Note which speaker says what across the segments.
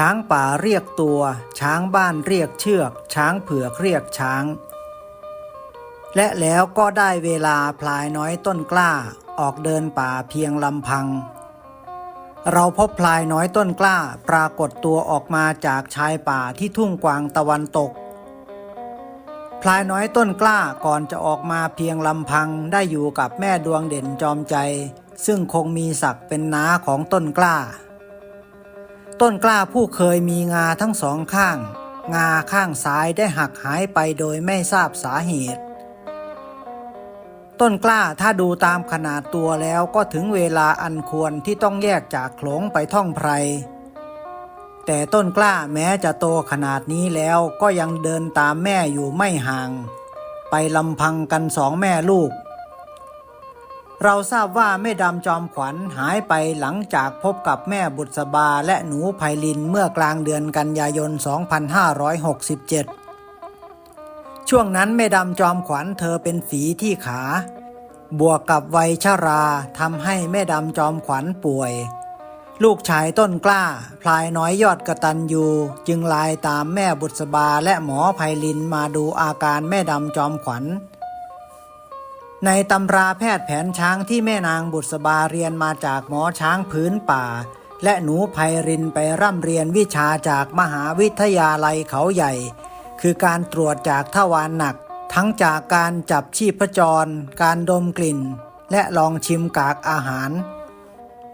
Speaker 1: ช้างป่าเรียกตัว ช้างบ้านเรียกเชือก ช้างเผือกเรียกช้าง และแล้วก็ได้เวลาพลายน้อยต้นกล้าออกเดินป่าเพียงลำพัง เราพบพลายน้อยต้นกล้าปรากฏตัวออกมาจากชายป่าที่ทุ่งกวางตะวันตก พลายน้อยต้นกล้าก่อนจะออกมาเพียงลำพังได้อยู่กับแม่ดวงเด่นจอมใจ ซึ่งคงมีศักดิ์เป็นน้าของต้นกล้า ต้นกล้าผู้เคยมีงาทั้งสองข้าง งาข้างซ้ายได้หักหายไปโดยไม่ทราบสาเหตุ ต้นกล้าถ้าดูตามขนาดตัวแล้วก็ถึงเวลาอันควรที่ต้องแยกจากโขลงไปท่องไพร แต่ต้นกล้าแม้จะโตขนาดนี้แล้วก็ยังเดินตามแม่อยู่ไม่ห่าง ไปลำพังกันสองแม่ลูก เราทราบว่าแม่ดำจอมขวัญหายไปหลังจากพบกับแม่บุษบาและหนูไพลินเมื่อกลางเดือนกันยายน 2567 ช่วงนั้นแม่ดำจอมขวัญเธอเป็นฝีที่ขา บวกกับวัยชราทำให้แม่ดำจอมขวัญป่วย ลูกชายต้นกล้า พลายน้อยยอดกระตันยูจึงไลายตามแม่บุษบาและหมอไพลินมาดูอาการแม่ดำจอมขวัญ ในตำราแพทย์แผนช้างที่แม่นางบุษบาเรียนมาจากหมอช้างพื้นป่า และหนูไพรินไปร่ำเรียนวิชาจากมหาวิทยาลัยเขาใหญ่ คือการตรวจจากทวารหนัก ทั้งจากการจับชีพจร การดมกลิ่น และลองชิมกากอาหาร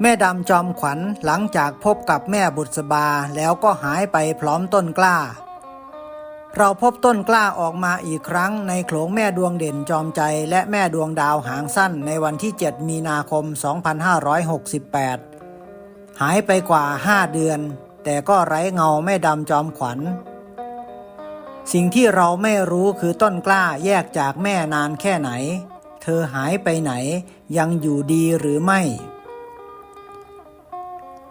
Speaker 1: แม่ดำจอมขวัญหลังจากพบกับแม่บุษบาแล้วก็หายไปพร้อมต้นกล้า เราพบต้นกล้าออกมาอีกครั้งในโขลงแม่ดวงเด่นจอมใจและแม่ดวงดาวหางสั้นในวันที่ 7 มีนาคม 2568 หายไปกว่า 5 เดือน แต่ก็ไร้เงาแม่ดำจอมขวัญ สิ่งที่เราไม่รู้คือต้นกล้าแยกจากแม่นานแค่ไหน เธอหายไปไหนยังอยู่ดีหรือไม่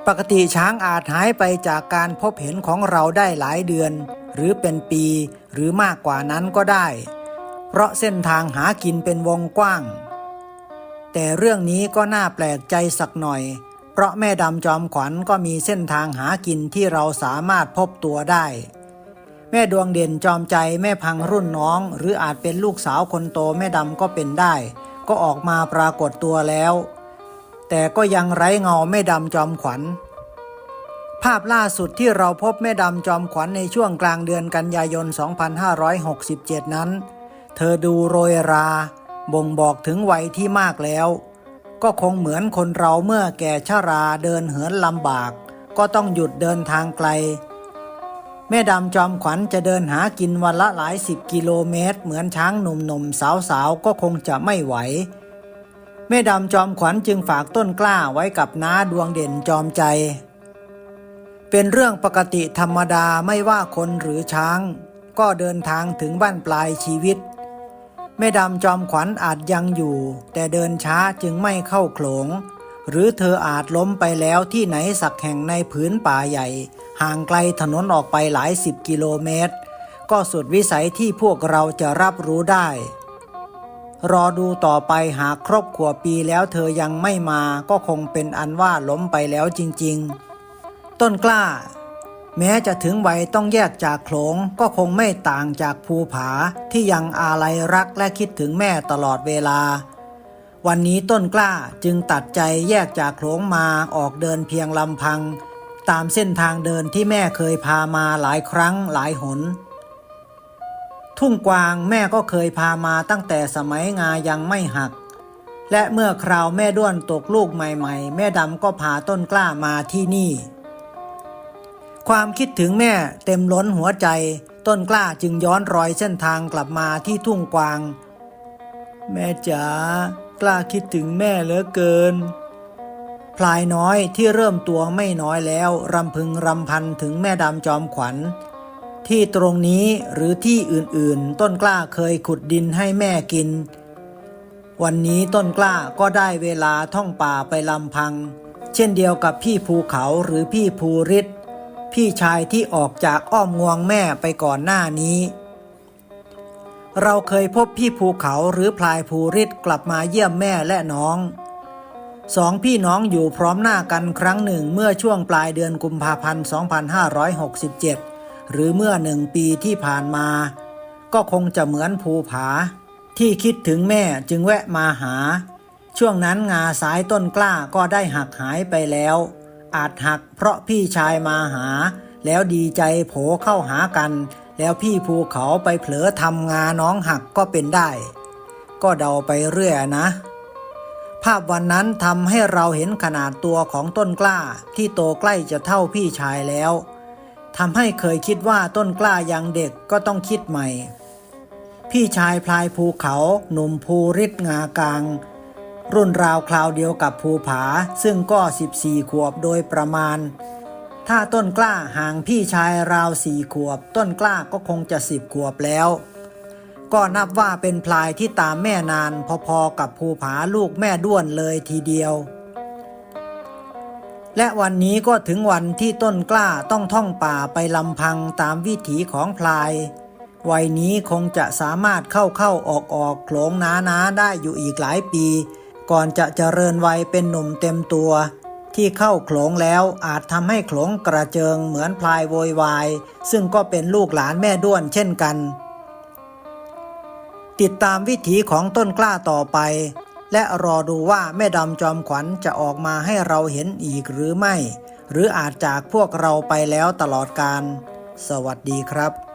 Speaker 1: ปกติช้างอาจหายไปจากการพบเห็นของเราได้หลายเดือน หรือเป็นปีหรือมากกว่านั้นก็ได้ เพราะเส้นทางหากินเป็นวงกว้าง แต่เรื่องนี้ก็น่าแปลกใจสักหน่อย เพราะแม่ดำจอมขวัญก็มีเส้นทางหากินที่เราสามารถพบตัวได้ แม่ดวงเด่นจอมใจแม่พังรุ่นน้อง หรืออาจเป็นลูกสาวคนโตแม่ดำก็เป็นได้ ก็ออกมาปรากฏตัวแล้ว แต่ก็ยังไร้เงาแม่ดำจอมขวัญ ภาพล่าสุดที่เราพบแม่ดำจอมขวัญในช่วงกลางเดือนกันยายน 2567 นั้น เธอดูโรยรา บ่งบอกถึงวัยที่มากแล้ว ก็คงเหมือนคนเราเมื่อแก่ชราเดินเหินลำบาก ก็ต้องหยุดเดินทางไกล แม่ดำจอมขวัญจะเดินหากินวันละหลายสิบกิโลเมตร เหมือนช้างหนุ่มๆสาวๆก็คงจะไม่ไหวแม่ดำจอมขวัญจึงฝากต้นกล้าไว้กับน้าดวงเด่นจอมใจ เป็นเรื่องปกติธรรมดาไม่ว่าคนหรือช้าง ก็เดินทางถึงบ้านปลายชีวิตแม่ดำจอมขวัญอาจยังอยู่ แต่เดินช้าจึงไม่เข้าโขลง หรือเธออาจล้มไปแล้วที่ไหนสักแห่งในผืนป่าใหญ่ ห่างไกลถนนออกไปหลายสิบกิโลเมตร ก็สุดวิสัยที่พวกเราจะรับรู้ได้ รอดูต่อไปหากครบขวบปีแล้วเธอยังไม่มาก็คงเป็นอันว่าล้มไปแล้วจริง ๆ ต้นกล้า แม้จะถึงวัยต้องแยกจากโขลงก็คงไม่ต่างจากภูผาที่ยังอาลัยรักและคิดถึงแม่ตลอดเวลา วันนี้ต้นกล้าจึงตัดใจแยกจากโขลงมาออกเดินเพียงลำพัง ตามเส้นทางเดินที่แม่เคยพามาหลายครั้งหลายหน ทุ่งกวางแม่ก็เคยพามาตั้งแต่สมัยงายังไม่หักและเมื่อคราวแม่ด้วนตกลูกใหม่ๆ แม่ดำก็พาต้นกล้ามาที่นี่ ความคิดถึงแม่เต็มล้นหัวใจ ต้นกล้าจึงย้อนรอยเส้นทางกลับมาที่ทุ่งกวาง แม่จ๋ากล้าคิดถึงแม่เหลือเกิน พลายน้อยที่เริ่มตัวไม่น้อยแล้วรำพึงรำพันถึงแม่ดำจอมขวัญ ที่ตรงนี้หรือที่อื่นๆ ต้นกล้าเคยขุดดินให้แม่กิน วันนี้ต้นกล้าก็ได้เวลาท่องป่าไปลำพัง เช่นเดียวกับพี่ภูเขาหรือพี่ภูริศ พี่ชายที่ออกจากอ้อมงวงแม่ไปก่อนหน้านี้ เราเคยพบพี่ภูเขาหรือพลายภูริศกลับมาเยี่ยมแม่และน้องสองพี่น้องอยู่พร้อมหน้ากันครั้งหนึ่งเมื่อช่วงปลายเดือนกุมภาพันธ์ 2567 หรือเมื่อหนึ่งปีที่ผ่านมา ก็คงจะเหมือนภูผา ที่คิดถึงแม่จึงแวะมาหา ช่วงนั้นงาสายต้นกล้าก็ได้หักหายไปแล้ว อาจหักเพราะพี่ชายมาหา แล้วดีใจโผเข้าหากัน แล้วพี่ภูเขาไปเผลอทำงาน้องหักก็เป็นได้ ก็เดาไปเรื่อยนะ ภาพวันนั้นทำให้เราเห็นขนาดตัวของต้นกล้าที่โตใกล้จะเท่าพี่ชายแล้วทำให้เคยคิดว่าต้นกล้ายังเด็กก็ต้องคิดใหม่ พี่ชายพลายภูเขาหนุ่มภูริศงากลาง รุ่นราวคราวเดียวกับภูผา ซึ่งก็ 14 ขวบโดยประมาณ ถ้าต้นกล้าห่างพี่ชายราวสี่ขวบ ต้นกล้าก็คงจะสิบขวบแล้ว ก็นับว่าเป็นพลายที่ตามแม่นานพอๆกับภูผาลูกแม่ด้วนเลยทีเดียว และวันนี้ก็ถึงวันที่ต้นกล้าต้องท่องป่าไปลำพังตามวิถีของพลายวัยนี้คงจะสามารถเข้าเข้าออกออกโขลงนานาได้อยู่อีกหลายปี ก่อนจะเจริญวัยเป็นหนุ่มเต็มตัว ที่เข้าโขลงแล้วอาจทำให้โขลงกระเจิงเหมือนพลายโวยวาย ซึ่งก็เป็นลูกหลานแม่ด้วนเช่นกัน ติดตามวิถีของต้นกล้าต่อไป และรอดูว่าแม่ดำจอมขวัญจะออกมาให้เราเห็นอีกหรือไม่ หรืออาจจากพวกเราไปแล้วตลอดการ สวัสดีครับ